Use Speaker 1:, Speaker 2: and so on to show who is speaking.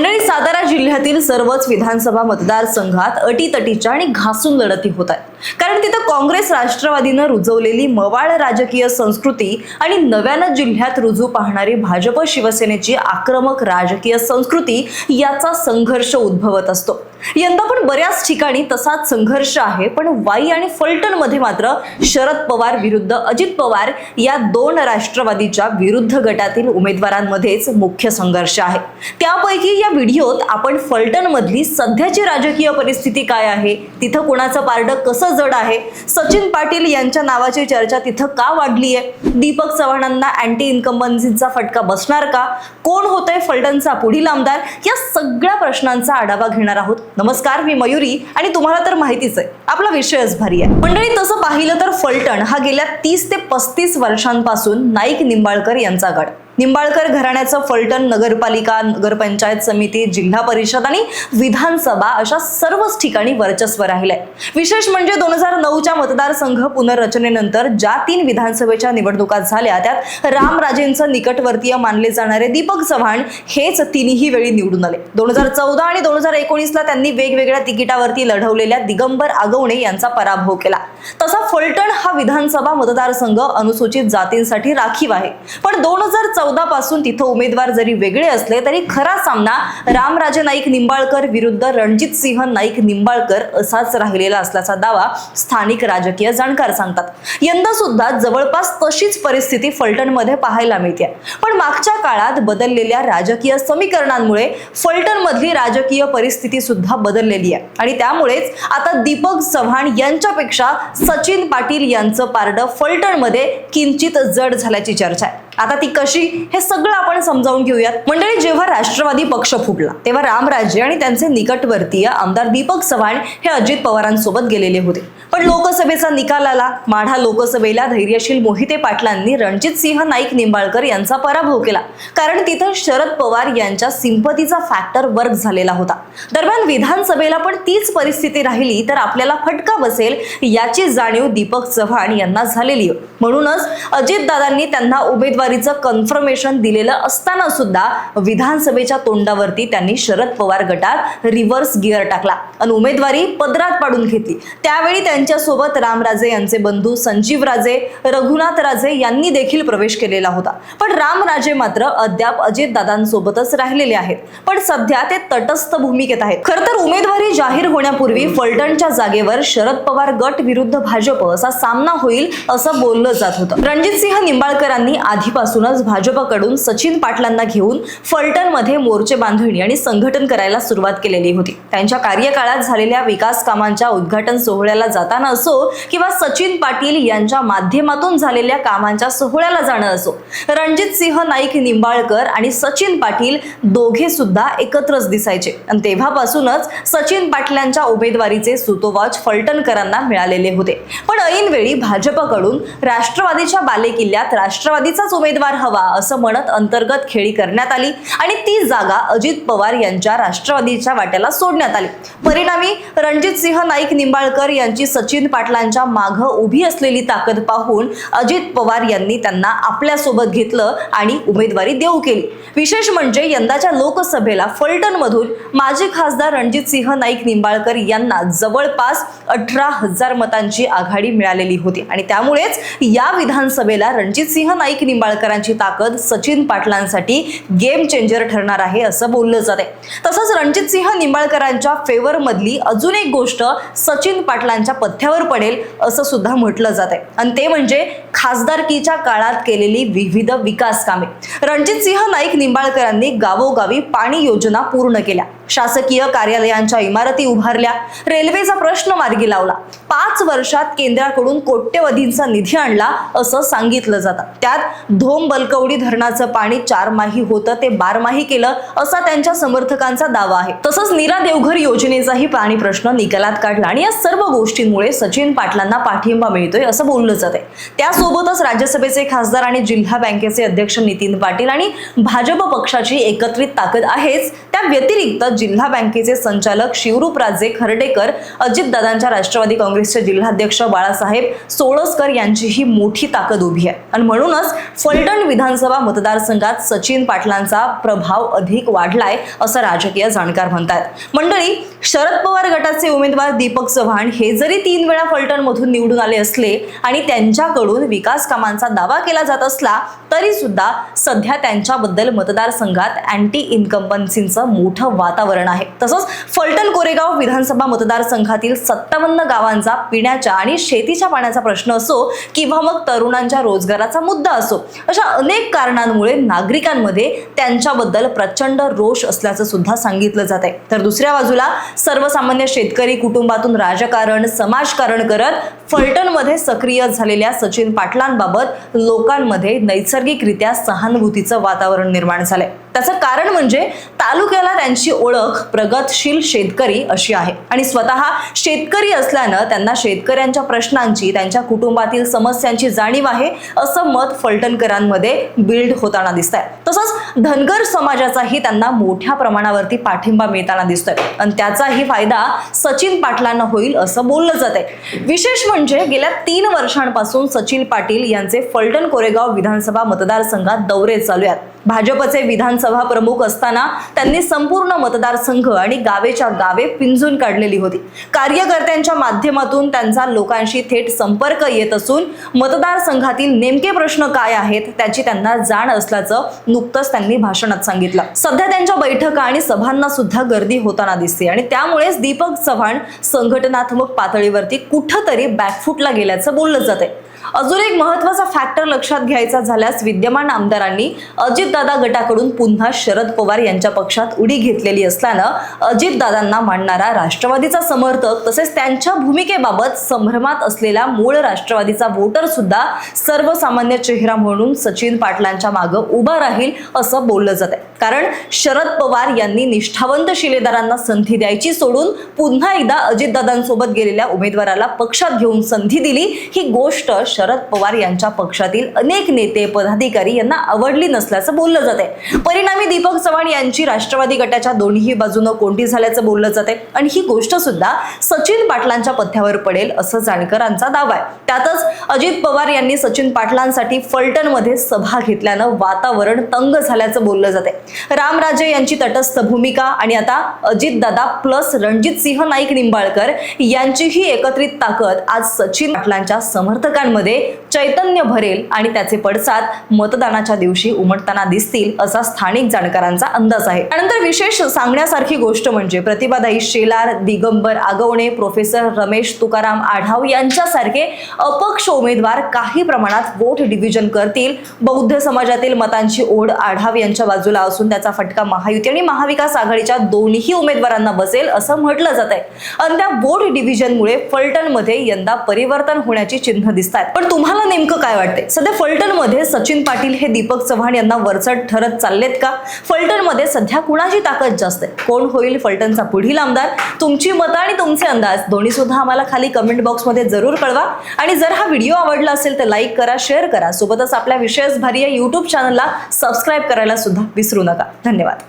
Speaker 1: मंडळी सातारा जिल्ह्यातील सर्वच विधानसभा मतदारसंघात अटीतटीच्या आणि घासून लढती होत आहेत. कारण तिथं काँग्रेस राष्ट्रवादीनं रुजवलेली मवाळ राजकीय संस्कृती आणि नव्यानं जिल्ह्यात रुजू पाहणारी भाजप शिवसेनेची आक्रमक राजकीय संस्कृती याचा संघर्ष उद्भवत असतो. यंदा पण बऱ्याच ठिकाणी तसाच संघर्ष आहे पण वाई आणि फलटणमध्ये मात्र शरद पवार विरुद्ध अजित पवार या दोन राष्ट्रवादीच्या विरुद्ध गटातील उमेदवारांमध्येच मुख्य संघर्ष आहे. त्यापैकी या व्हिडिओत आपण फलटण मधली सध्याची राजकीय परिस्थिती काय आहे तिथं कोणाचं पारडं कसं जड आहे. सचिन पाटील यांच्या नावाची चर्चा तिथं का वाढली आहे दीपक चव्हाणांना अँटी इन्कम्बन्सीचा फटका बसणार का? कोण होतंय फलटणचा पुढील आमदार? या सगळ्या प्रश्नांचा आढावा घेणार आहोत. नमस्कार मी मयुरी आणि तुम्हाला तर माहितीच आहे आपला विषयच भारी आहे. मंडळी तसं पाहिलं तर फलटण हा गेल्या तीस ते पस्तीस वर्षांपासून नाईक निंबाळकर यांचा गड. निंबाळकर घराण्याचं फलटण नगरपालिका नगरपंचायत समिती जिल्हा परिषद आणि विधानसभा अशा सर्वच ठिकाणी वर्चस्व राहिले विशेष म्हणजे दोन हजार नऊच्या मतदारसंघ पुनर्रचनेनंतर ज्या तीन विधानसभेच्या निवडणुका झाल्या त्यात रामराजेंचं निकटवर्तीय मानले जाणारे दीपक चव्हाण हेच तिन्ही वेळी निवडून आले. दोन हजार चौदा आणि दोन हजार एकोणीसला त्यांनी वेगवेगळ्या तिकिटावरती लढवलेल्या दिगंबर आगवणे यांचा पराभव केला. तसा फलटण हा विधानसभा मतदारसंघ अनुसूचित जातींसाठी राखीव आहे. पण दोन हजार चौदा पासून तिथं उमेदवार जरी वेगळे असले तरी खरा सामना रामराजे नाईक निंबाळकर विरुद्ध रणजित सिंह नाईक निंबाळकर असाच राहिलेला असल्याचा दावा स्थानिक राजकीय जाणकार सांगतात. यंदा सुद्धा जवळपास तशीच परिस्थिती फलटणमध्ये पाहायला मिळते. पण मागच्या काळात बदललेल्या राजकीय समीकरणांमुळे फलटणमधली राजकीय परिस्थिती सुद्धा बदललेली आहे. आणि त्यामुळेच आता दीपक चव्हाण यांच्यापेक्षा सचिन पाटील यांचं पारडं फलटणमध्ये किंचित जड झाल्याची चर्चा आहे. आता ती कशी हे सगळं आपण समजावून घेऊयात. मंडळी जेव्हा राष्ट्रवादी पक्ष फुटला तेव्हा रामराजे आणि त्यांचे निकटवर्तीय आमदार दीपक चव्हाण हे अजित पवारांसोबत गेलेले होते. पण लोकसभेचा निकाल आला. माढा लोकसभेला धैर्यशील मोहिते पाटलांनी रणजित सिंह नाईक निंबाळकर यांचा पराभव केला. कारण तिथं शरद पवार यांच्या सिंपतीचा फॅक्टर वर्क झालेला होता. दरम्यान विधानसभेला पण तीच परिस्थिती राहिली तर आपल्याला फटका बसेल याची जाणीव दीपक चव्हाण यांना झालेली म्हणूनच अजितदादांनी त्यांना उमेदवारी उमेदवारीचं कन्फर्मेशन दिलेलं असताना सुद्धा विधानसभेच्या तोंडावरती त्यांनी शरद पवार गटात रिव्हर्स गिअर टाकला आणि उमेदवारी पदरात पाडून घेतली. त्यावेळी त्यांच्यासोबत रामराजे यांचे बंधू संजीव राजे रघुनाथ राजे यांनी देखील प्रवेश केलेला होता. पण रामराजे मात्र अद्याप अजितदादांसोबतच राहिलेले आहेत. पण सध्या ते तटस्थ भूमिकेत आहेत. खर तर उमेदवारी जाहीर होण्यापूर्वी फलटणच्या जागेवर शरद पवार गट विरुद्ध भाजप असा सामना होईल असं बोललं जात होतं. रणजितसिंह निंबाळकरांनी आधी आधीपासूनच भाजपकडून सचिन पाटलांना घेऊन फलटणमध्ये मोर्चे बांधणी आणि संघटन करायला सुरुवात केलेली होती. त्यांच्या कार्यकाळात झालेल्या विकास कामांच्या उद्घाटन सोहळ्याला जाताना असो किंवा सचिन पाटील यांच्या माध्यमातून झालेल्या कामांच्या सोहळ्याला जाणं असो रणजित सिंह नाईक निंबाळकर आणि सचिन पाटील दोघे सुद्धा एकत्रच दिसायचे. आणि तेव्हापासूनच सचिन पाटलांच्या उमेदवारीचे सुतोवाच फलटणकरांना मिळालेले होते. पण ऐनवेळी भाजपकडून राष्ट्रवादीच्या बालेकिल्ल्यात राष्ट्रवादीचाच उमेदवार हवा असं म्हणत अंतर्गत खेळी करण्यात आली आणि ती जागा अजित पवार यांच्या राष्ट्रवादीच्या वाट्याला सोडण्यात आली. परिणामी रणजित सिंह नाईक निंबाळकर यांची सचिन पाटलांच्या माघ उभी असलेली ताकद पाहून अजित पवार यांनी त्यांना आपल्यासोबत घेतलं आणि उमेदवारी देऊ केली. विशेष म्हणजे यंदाच्या लोकसभेला फलटण मधून माजी खासदार रणजित सिंह नाईक निंबाळकर यांना जवळपास अठरा हजार मतांची आघाडी मिळालेली होती आणि त्यामुळेच या विधानसभेला रणजित सिंह नाईक निंबाळकरांची ताकद सचिन पाटलांसाठी गेम चेंजर ठरणार आहे असं बोललं जाते तसंच रणजित सिंह निंबाळकरांच्या फेवर मधली अजून एक गोष्ट सचिन पाटलांच्या पथ्यावर पडेल असं सुद्धा म्हटलं जात आहे आणि ते म्हणजे खासदारकीच्या काळात केलेली विविध विकास कामे. रणजित सिंह नाईक निंबाळकरांनी गावोगावी पाणी योजना पूर्ण केल्या. शासकीय कार्यालयांच्या इमारती उभारल्या. रेल्वेचा प्रश्न मार्गी लावला. पाच वर्षात केंद्राकडून कोट्यवधींचा निधी आणला असं सांगितलं जातं. त्यात धोम बलकवडी धरणाचं पाणी चार माही होतं ते बारमाही केलं असा त्यांच्या समर्थकांचा दावा आहे. तसंच नीरा देवघर योजनेचाही पाणी प्रश्न निकालात काढला आणि या सर्व गोष्टींमुळे सचिन पाटलांना पाठिंबा मिळतोय असं बोललं जाते त्यासोबतच राज्यसभेचे खासदार आणि जिल्हा बँकेचे अध्यक्ष नितीन पाटील आणि भाजप पक्षाची एकत्रित ताकद आहेच. त्या व्यतिरिक्त जिल्हा बँकेचे संचालक शिवरूप राजे खर्डेकर अजितदादांच्या राष्ट्रवादी काँग्रेसचे जिल्हाध्यक्ष बाळासाहेब सोळसकर यांचीही मोठी ताकद उभी आहे. आणि म्हणूनच फलटण विधानसभा मतदारसंघात सचिन पाटलांचा प्रभाव अधिक वाढलाय असं राजकीय जाणकार म्हणतात मंडळी शरद पवार गटाचे उमेदवार दीपक चव्हाण हे जरी तीन वेळा फलटण मधून निवडून आले असले आणि त्यांच्याकडून विकास कामांचा दावा केला जात असला तरी सुद्धा सध्या त्यांच्याबद्दल मतदारसंघात अँटी इन्कम्बन्सीचं मोठं वातावरण आहे. तसंच फलटण कोरेगाव विधानसभा मतदारसंघातील सत्तावन्न गावांचा पिण्याच्या आणि शेतीच्या पाण्याचा प्रश्न असो किंवा मग तरुणांच्या रोजगाराचा मुद्दा असो अशा अनेक कारणांमुळे नागरिकांमध्ये त्यांच्याबद्दल प्रचंड रोष असल्याचं सुद्धा सांगितलं जात आहे. तर दुसऱ्या बाजूला सर्वसामान्य शेतकरी कुटुंबातून राजकारण समाजकारण करत फलटणमध्ये सक्रिय झालेल्या सचिन पाटलांबाबत लोकांमध्ये नैसर्गिकरित्या सहानुभूतीचं वातावरण निर्माण झालंय. त्याचं कारण म्हणजे तालुक्याला त्यांची ओळख प्रगतशील शेतकरी अशी आहे. आणि स्वतः शेतकरी असल्यानं त्यांना शेतकऱ्यांच्या प्रश्नांची त्यांच्या कुटुंबातील समस्यांची जाणीव आहे असं मत फलटणकरांमध्ये बिल्ड होताना दिसत आहे तसंच धनगर समाजाचाही त्यांना मोठ्या प्रमाणावरती पाठिंबा मिळताना दिसतोय. आणि त्याचाही फायदा सचिन पाटलांना होईल असं बोललं जात आहे विशेष म्हणजे गेल्या तीन वर्षांपासून सचिन पाटील यांचे फलटण कोरेगाव विधानसभा मतदारसंघात दौरे चालू आहेत. भाजपचे विधानसभा प्रमुख असताना त्यांनी संपूर्ण मतदारसंघ आणि गावेच्या गावे पिंजून काढलेली होती. कार्यकर्त्यांच्या माध्यमातून त्यांचा लोकांशी थेट संपर्क येत असून मतदारसंघातील नेमके प्रश्न काय आहेत त्याची त्यांना जाण असल्याचं नुकतंच त्यांनी भाषणात सांगितलं. सध्या त्यांच्या बैठका आणि सभांना सुद्धा गर्दी होताना दिसते आणि त्यामुळेच दीपक चव्हाण संघटनात्मक पातळीवरती कुठंतरी बॅकफुटला गेल्याचं बोललं जाते अजून एक महत्त्वाचा फॅक्टर लक्षात घ्यायचा झाल्यास विद्यमान आमदारांनी अजितदादा गटाकडून पुन्हा शरद पवार यांच्या पक्षात उडी घेतलेली असल्यानं अजितदादांना मांडणारा राष्ट्रवादीचा समर्थक तसेच त्यांच्या भूमिकेबाबत संभ्रमात असलेला मूळ राष्ट्रवादीचा वोटर सुद्धा सर्वसामान्य चेहरा म्हणून सचिन पाटलांच्या मागं उभा राहील असं बोललं जात आहे कारण शरद पवार यांनी निष्ठावंत शिलेदारांना संधी द्यायची सोडून पुन्हा एकदा अजितदादांसोबत गेलेल्या उमेदवाराला पक्षात घेऊन संधी दिली. ही गोष्ट शरद पवार यांच्या पक्षातील अनेक नेते पदाधिकारी यांना आवडली नसल्याचं बोललं जाते परिणामी दीपक चव्हाण यांची राष्ट्रवादी गटाच्या दोन्ही बाजूनं कोंडी झाल्याचं बोललं जाते आणि ही गोष्ट सुद्धा सचिन पाटलांच्या पथ्यावर पडेल असं जाणकरांचा दावा आहे. त्यातच अजित पवार यांनी सचिन पाटलांसाठी फलटणमध्ये सभा घेतल्यानं वातावरण तंग झाल्याचं बोललं जाते रामराजे यांची तटस्थ भूमिका आणि आता अजितदादा प्लस रणजित सिंह नाईक निंबाळकर यांचीही एकत्रित ताकद आज सचिन पाटलांच्या समर्थकांमध्ये चैतन्य भरेल आणि त्याचे पडसाद मतदानाच्या दिवशी उमटताना दिसतील असा स्थानिक जाणकारांचा अंदाज आहे. त्यानंतर विशेष सांगण्यासारखी गोष्ट म्हणजे प्रतिभादाई शेलार दिगंबर आगवणे प्रोफेसर रमेश तुकाराम आढाव यांच्यासारखे अपक्ष उमेदवार काही प्रमाणात वोट डिव्हिजन करतील. बौद्ध समाजातील मतांची ओढ आढाव यांच्या बाजूला असून त्याचा फटका महायुती आणि महाविकास आघाडीच्या दोन्ही उमेदवारांना बसेल असं म्हटलं जात आहे आणि त्या बोर्ड डिव्हिजनमुळे फलटणमध्ये यंदा परिवर्तन होण्याची चिन्ह दिसत आहेत पण तुम्हाला नेमकं काय वाटतंय? सध्या फलटणमध्ये सचिन पाटील हे दीपक चव्हाण यांना वरचढ ठरत चाललेत का? फलटणमध्ये सध्या कुणाची ताकद जास्त आहे? कोण होईल फलटणचा पुढील आमदार? तुमची मतं आणि तुमचे अंदाज दोन्ही सुद्धा आम्हाला खाली कमेंट बॉक्समध्ये जरूर कळवा. आणि जर हा व्हिडिओ आवडला असेल तर लाईक करा शेअर करा. सोबतच आपल्या विशेष भारी या युट्यूब चॅनलला सबस्क्राईब करायला सुद्धा विसरू नका. धन्यवाद